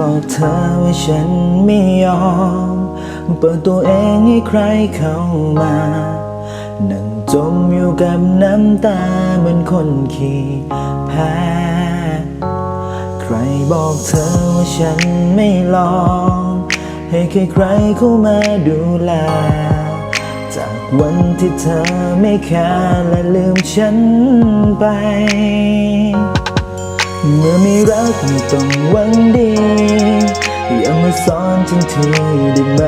บอกเธอว่าฉันไม่ยอม เปิดตัวเองให้ใครเข้ามา นั่งจมอยู่กับน้ำตาเหมือนคนขี้แพ้ใครบอกเธอว่าฉันไม่ลอง ให้ใครๆเข้ามาดูแล จากวันที่เธอไม่แคร์และลืมฉันไปเมื่อม่รักไม่ต้องหวังดี มาสอนฉันทีได้ไหม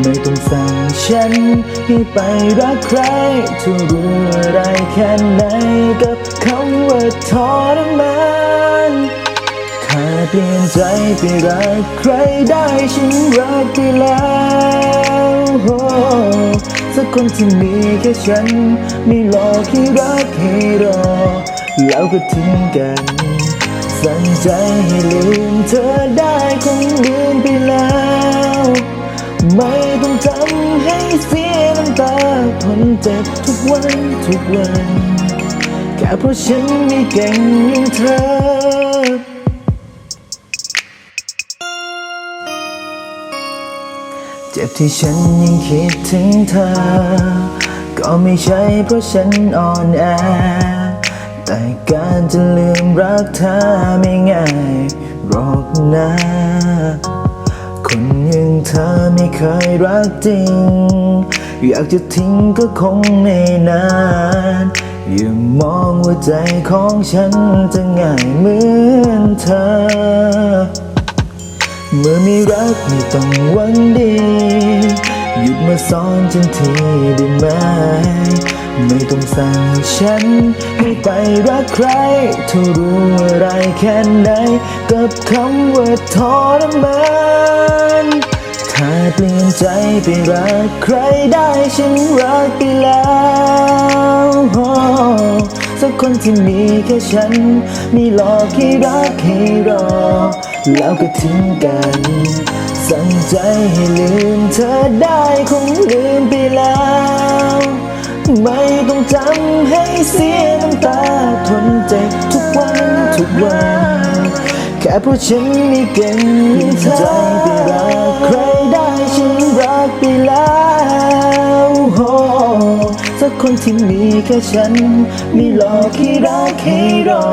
ไม่ต้องสั่งฉันให้ไปรักใครเธอรู้อะไรแค่ไหนกับคำว่าทรมานแค่เปลี่ยนใจไปรักใครได้ฉันรักไปแล้วโอ้สักคนที่มีแค่ฉันไม่หลอกให้รักให้รอ แล้วก็ทิ้งกัน สั่งใจให้ลืมเธอได้คงลืมไปแล้ว ไม่ต้องทำให้เสียน้ำตาทนเจ็บทุกวันทุกวัน แค่เพราะฉันไม่เก่งอย่างเธอเจ็บที่ฉันยังคิดถึงเธอ ก็ไม่ใช่เพราะฉันอ่อนแอ แต่การจะลืมรักเธอไม่ง่ายหรอกนะ คนอย่างเธอไม่เคยรักจริง อยากจะทิ้งก็คงไม่นานอย่ามองว่าใจของฉันจะง่ายเหมือนเธอ เมื่อมีรักไม่ต้องหวังดี หยุดมาสอนฉันทีได้ไหม ไม่ต้องสั่งฉันให้ไปรักใครเธอรู้อะไรแค่ไหน กับคำว่าทรมานถ้าเปลี่ยนใจไปรักใครได้ฉันรักไปแล้วโอ้สักคนที่มีแค่ฉัน มีหลอกให้รักให้รอ แล้วก็ทิ้งกัน สั่งใจให้ลืมเธอได้คงลืมไปแล้ว ไม่ต้องจำให้เสียน้ำตาทนเจ็บทุกวันทุกวัน แค่เพราะฉันไม่เก่งเธอใจไปรักใครได้ฉันรักไปแล้วโสักคนที่มีแค่ฉัน ไม่หลอกให้รักให้รอ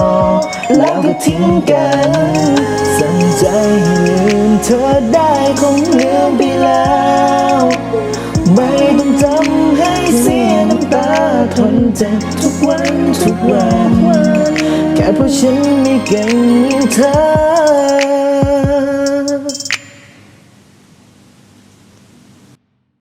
แล้วก็ทิ้งกัน สั่งใจให้ลืมเธอได้คงลืมไปแล้ว ตาทนเจ็บทุกวันทุกวัน แค่เพราะฉันไม่เก่งอย่างเธอ